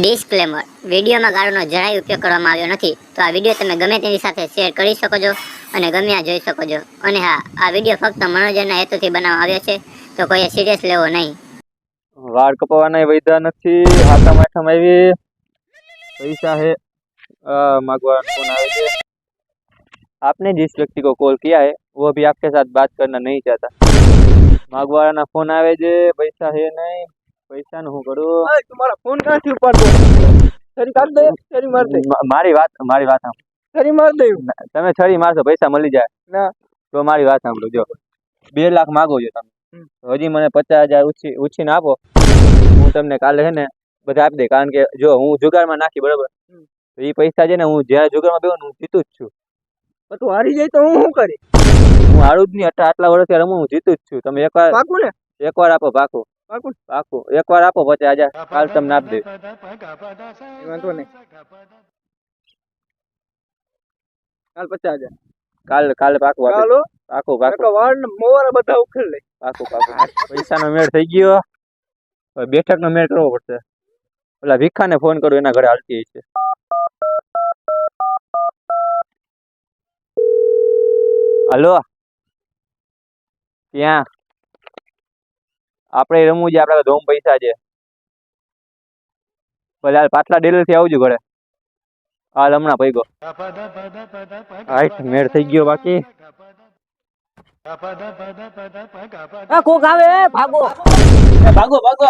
Disclaimer વિડીયોમાં ગાળોનો જરાય ઉપયોગ કરવામાં આવ્યો નથી તો આ વિડીયો તમે ગમે તેની સાથે શેર કરી શકો છો અને ગમ્યા જોઈ શકો છો અને હા આ વિડીયો ફક્ત મનોરંજનના હેતુથી બનાવવામાં આવ્યો છે તો કોઈએ સિરિયસ લેવો નહીં વાળ કપાવાના વૈધા નથી હાથા માઠામ આવી પૈસા है आ, मांगवा फोन आए थे आपने जिस व्यक्ति को कॉल किया है वो अभी आपके साथ बात करना नहीं चाहता मांगवाना फोन आवे છે પૈસા है નહીં પૈસા નું હું કરું? તમારા ફોન ક્યાંથી ઉપાડતો? છરી કાઢ દે છરી માર દે મારી વાત મારી વાત સાંભળો. છરી માર દે. તમે છરી મારશો પૈસા મળી જાય. ના. તો મારી વાત સાંભળો જો. બે લાખ માગો છો તમે. હજી મને પચાસ હજાર ઉછી ઉછીને આપો. હું તમને કાલે હે ને બધા આપી દે. કારણ કે જો હું જુગારમાં નાખી બરાબર? તો એ પૈસા છે ને હું જ્યારે જુગારમાં બેહું હું જીતું જ છું. તું હારી જાય તો હું શું કરી હું હારું જ નહીં. આટલા આટલા વર્ષથી રમું હું જીતું જ છું. તમે એકવાર પાકું ને? એકવાર આપો પાકું. પાકું? પાકું. એકવાર આપો પછી આજે. કાલ તમને આપી દે વાંધો નહીં. કાલ પછી આજે. કાલ કાલે પાકું આપો પાકું પાકું. વાળ ને મોવારા બધા ઉખેડ લે. પાકું પાકું. પૈસાનો મેળ થઈ ગયો. હવે બેઠકનો મેળ કરવો પડશે. ઓલા ભીખાને ફોન કરું એના ઘરે હાલતી છે. હલો. ક્યાં? આપણે રમવું છે આપણા ધોમ પૈસા છે. ભલે હાલ પાટલા ડેલરથી આવજો ઘરે. હાલ હમણાં પૈગો હાઈટ મેળ થઈ ગયો બાકી. આ કોક આવે ભાગો. ભાગો ભાગો.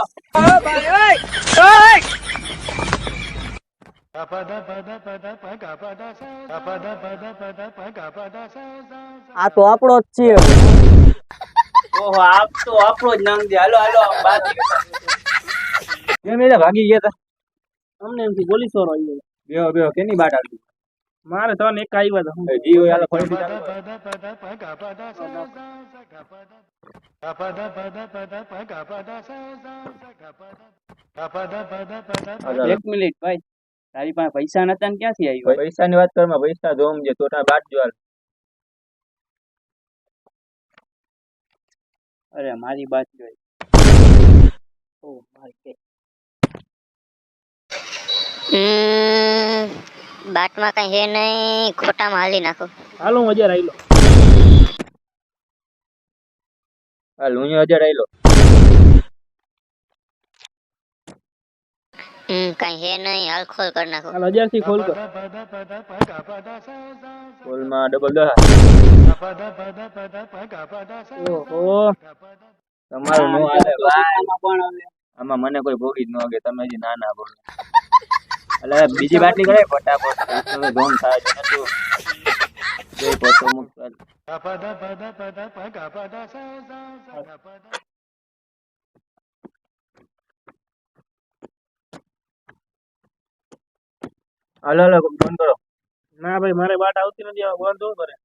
આ તો આપણો જ છે. ઓહો આપ તો આપણો જ નામ દે. હાલો હાલો બાદ કેમ એટલે ભાગી ગયા તા. અમને એમથી બોલી સોરો આવી ગયો. બેહો બેહો કેની બાટ આવતી મારે તો એક આવ્યા હતા જી હોય હાલો ચાલુ એક મિનિટ ભાઈ. તારી પાસે પૈસા નતા ને ક્યાંથી આવ્યો? પૈસાની વાત કરમાં પૈસા જોમ જે તોટા બાટ જો હાલ. અરે મારી બાત જોઈ ઓ મારી કે હમ, બાટમાં કઈ હે નહીં ખોટામાં હાલી નાખો. હાલો હું હજાર આઈલો હાલ હું હજાર આયલો. કઈ હે નહીં હાલ ખોલ કર નાખો. હાલ હજારથી ખોલ કર. કોલમાં ડબલ દસ ઓહો. તમારું નો આલે ભાઈ આમાં પણ હવે. આમાં મને કોઈ ભોગી જ ન વાગે તમે હજી નાના બોલો. એટલે બીજી બાટલી કરે ફટાફટ. તમે ધોમ થાય છે નતું. જય પોતો મુક ચાલ. હાલો હાલો ફોન કરો. ના ભાઈ મારે બાટ આવતી નથી હવે બંધ શું કરે?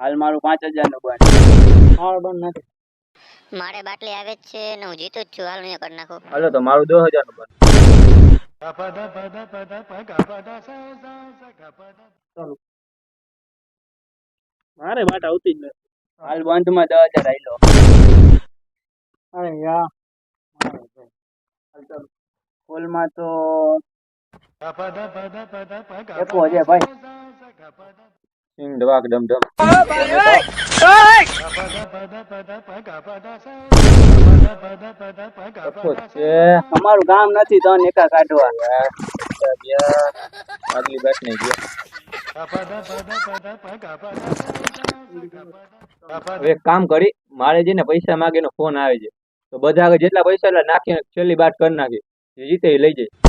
હાલ મારું પાંચ હજારનું બંધ હાલ બંધ નથી મારે બાટલી આવે જ છે ને હું જીતું જ છું હાલ અહીંયા કરી નાખો. હાલો તો મારું દસ હજારનું બંધ મારે બાટ આવતી જ નથી. હાલ બંધમાં દસ હજાર આવી લો અરે યા હાલ કોલમાં તો એકવો છે ભાઈ સિંગ ડવાક ડમ ડમ અમારું કામ નથી, તો એકા કાઢવા. આગલી બેટ નહીં ગયા એક કામ કરી, મારે છે ને પૈસા માગે એનો ફોન આવે છે. તો બધા જેટલા પૈસા એટલા નાખીને છેલ્લી બાટ કરી નાખી. જીતે લઈ જાય.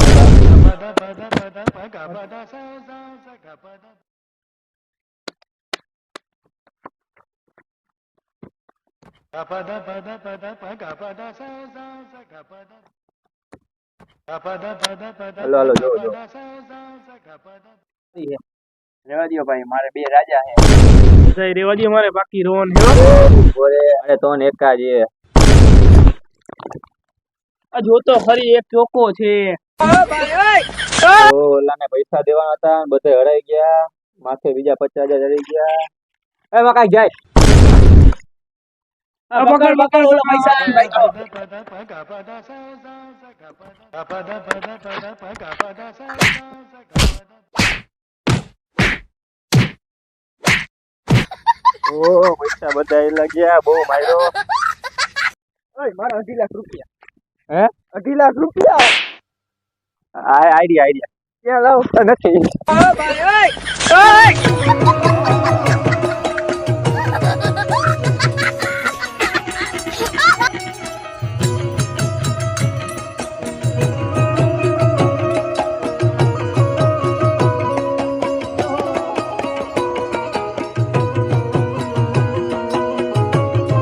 હાલો હાલો જો જો રેવા દ્યો ભાઈ મારે બે રાજા હે. રેવા દે મારે બાકી રોન હે ઓરે અરે તો એકા આ જોતો ખરી એક ચોકો છે. ઓલાને પૈસા દેવાના હતા ને બધે હરાઈ ગયા માથે બીજા પચાસ હજાર હરાઈ ગયા એમાં કાંઈ જાય આ પકડ પકડ ઓલો પૈસા આને ભાઈ ઓ પૈસા બધા એલા ગયા બહુ માર્યો ઓય મારા અઢી લાખ રૂપિયા હે અઢી લાખ રૂપિયા આ આઈડિયા આઈડિયા. ક્યાં લાવ નથી. ભાઈ ઓય!